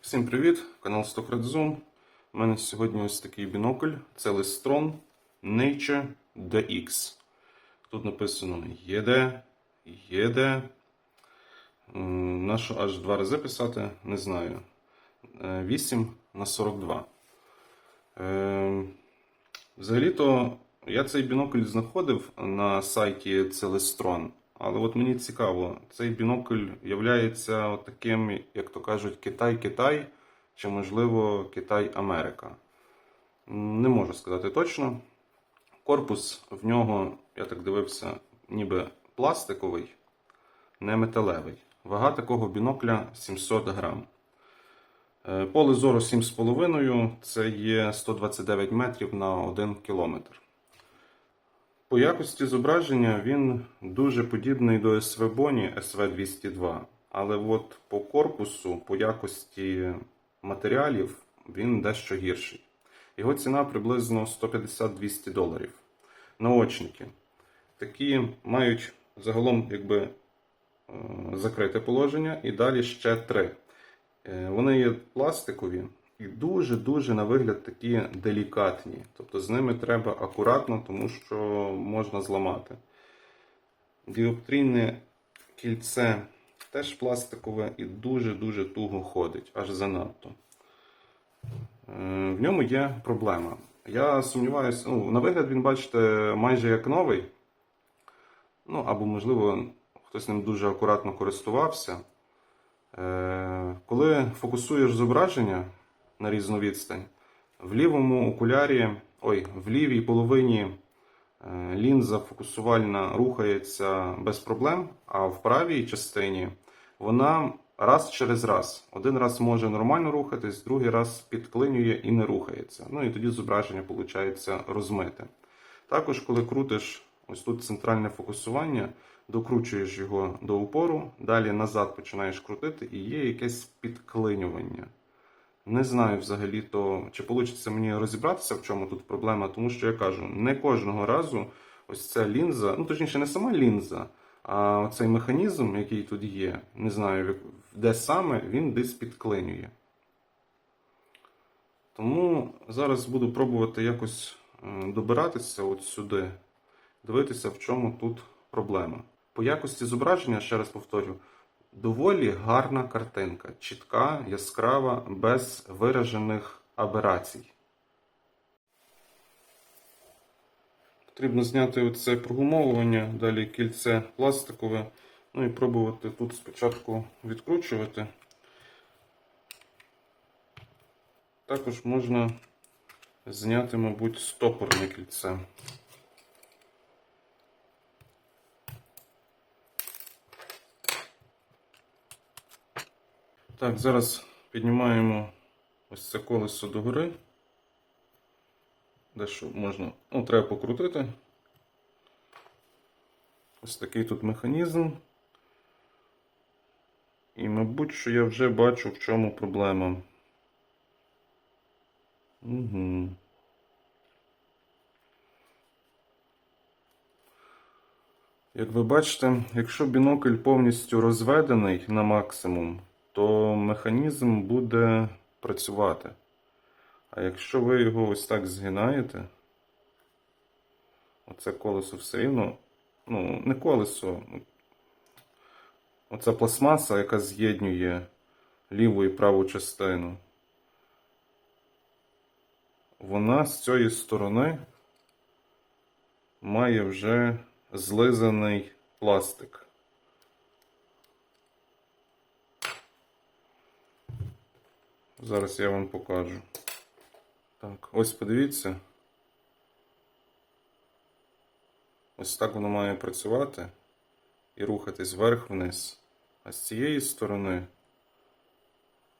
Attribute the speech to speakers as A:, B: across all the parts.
A: Всім привіт! Канал Zoom. У мене сьогодні ось такий бінокль. Це Lestron Nature DX. Тут написано ЄД, ЄД. М, На що аж два рази писати, не знаю. Е, 8 на 42. Е, Взагалі-то я цей бінокль знаходив на сайті Celestron, але от мені цікаво, цей бінокль є таким, як то кажуть, Китай-Китай чи, можливо, Китай-Америка. Не можу сказати точно. Корпус в нього, я так дивився, ніби пластиковий, не металевий. Вага такого бінокля 700 грам. Е, Поле зору 7,5 це є 129 метрів на 1 кілометр. По якості зображення він дуже подібний до Boni SV202. Але от по корпусу, по якості матеріалів він дещо гірший. Його ціна приблизно 150-200 доларів. Наочники. Такі мають загалом якби е, закрите положення і далі ще три. Е, Вони є пластикові і дуже-дуже на вигляд такі делікатні. Тобто з ними треба акуратно, тому що можна зламати. Діоптрійне кільце теж пластикове і дуже-дуже туго ходить, аж занадто. Е, В ньому є проблема. Я сумніваюся, ну, на вигляд він, бачите, майже як новий. Ну, або, можливо, хтось ним дуже акуратно користувався. Е, Коли фокусуєш зображення на різну відстань, в лівому окулярі, ой, в лівій половині е, лінза фокусувальна рухається без проблем, а в правій частині вона раз через раз. Один раз може нормально рухатись, другий раз підклинює і не рухається. Ну і тоді зображення виходить розмите. Також, коли крутиш ось тут центральне фокусування, докручуєш його до упору, далі назад починаєш крутити, і є якесь підклинювання. Не знаю взагалі, то чи вийде мені розібратися, в чому тут проблема, тому що я кажу, не кожного разу ось ця лінза, ну точніше, не сама лінза, а цей механізм, який тут є, не знаю, де саме, він десь підклинює. Тому зараз буду пробувати якось е, добиратися от сюди, дивитися, в чому тут проблема. По якості зображення, ще раз повторю, доволі гарна картинка, чітка, яскрава, без виражених аберацій. Потрібно зняти оце прогумовування, далі кільце пластикове. Ну і пробувати тут спочатку відкручувати. Також можна зняти, мабуть, стопорне кільце. Так, зараз піднімаємо ось це колесо догори. Дещо можна, ну, треба покрутити. Ось такий тут механізм. І, мабуть, що я вже бачу, в чому проблема. Угу. Як ви бачите, якщо бінокль повністю розведений на максимум, то механізм буде працювати. А якщо ви його ось так згинаєте, оце колесо все рівно, ну, не колесо, оця пластмаса, яка з'єднує ліву і праву частину, вона з цієї сторони має вже злизаний пластик. Зараз я вам покажу. Так, ось подивіться. Ось так воно має працювати і рухатись вверх-вниз. А з цієї сторони,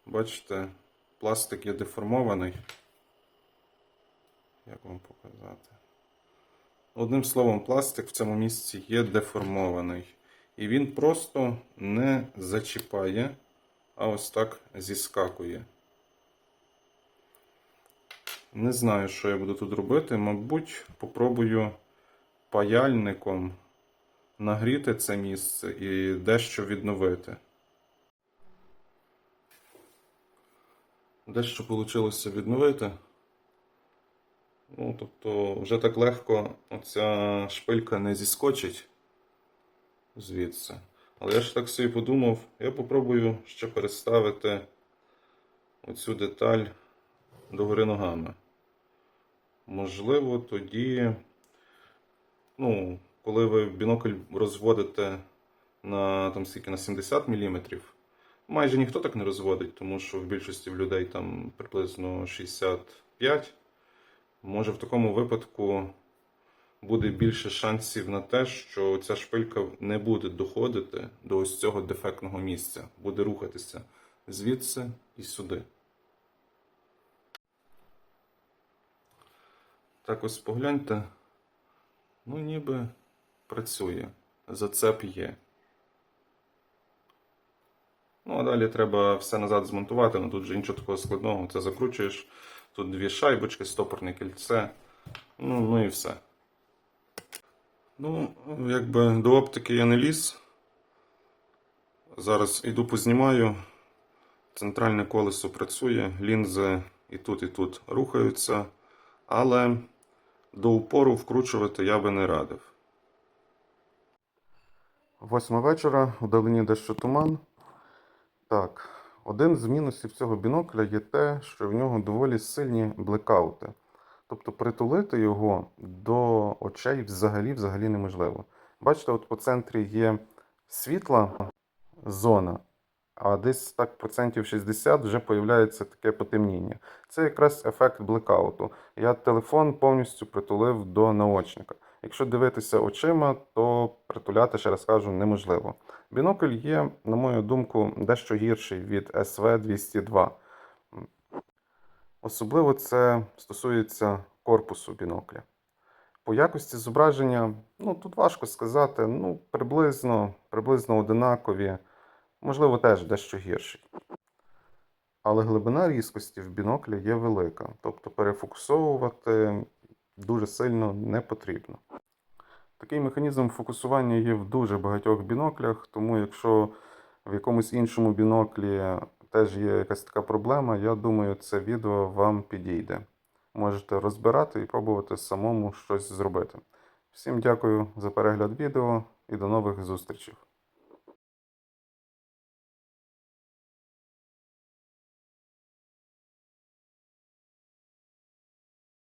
A: бачите, пластик є деформований. Як вам показати? Одним словом, пластик в цьому місці є деформований. І він просто не зачіпає, а ось так зіскакує. Не знаю, що я буду тут робити. Мабуть, попробую паяльником нагріти це місце і дещо відновити. Дещо вийшло відновити. Ну, тобто, вже так легко оця шпилька не зіскочить звідси. Але я ж так собі подумав, я попробую ще переставити оцю деталь догори ногами. Можливо, тоді, ну, коли ви бінокль розводите на там скільки на 70 мм, майже ніхто так не розводить, тому що в більшості людей там приблизно 65 Може в такому випадку буде більше шансів на те, що ця шпилька не буде доходити до ось цього дефектного місця, буде рухатися звідси і сюди. Так ось погляньте. Ну, ніби працює. Зацеп є. Ну, а далі треба все назад змонтувати, ну тут же нічого такого складного. Це закручуєш. Тут дві шайбочки, стопорне кільце. Ну, ну і все. Ну, якби до оптики я не ліз. Зараз іду познімаю. Центральне колесо працює, лінзи і тут, і тут рухаються, але до упору вкручувати я би не радив. Восьма вечора, вдалині дещо туман. Так, один з мінусів цього бінокля є те, що в нього доволі сильні блекаути. Тобто притулити його до очей взагалі взагалі неможливо. Бачите, от по центрі є світла зона, а десь так процентів 60 вже появляється таке потемніння. Це якраз ефект блекауту. Я телефон повністю притулив до наочника. Якщо дивитися очима, то притуляти, ще раз кажу, неможливо. Бінокль є, на мою думку, дещо гірший від SV202. Особливо це стосується корпусу бінокля. По якості зображення, ну тут важко сказати, ну приблизно, приблизно одинакові, можливо, теж дещо гірший. Але глибина різкості в біноклі є велика, тобто перефокусовувати дуже сильно не потрібно. Такий механізм фокусування є в дуже багатьох біноклях, тому якщо в якомусь іншому біноклі теж є якась така проблема, я думаю, це відео вам підійде. Можете розбирати і пробувати самому щось зробити. Всім дякую за перегляд відео і до нових зустрічей.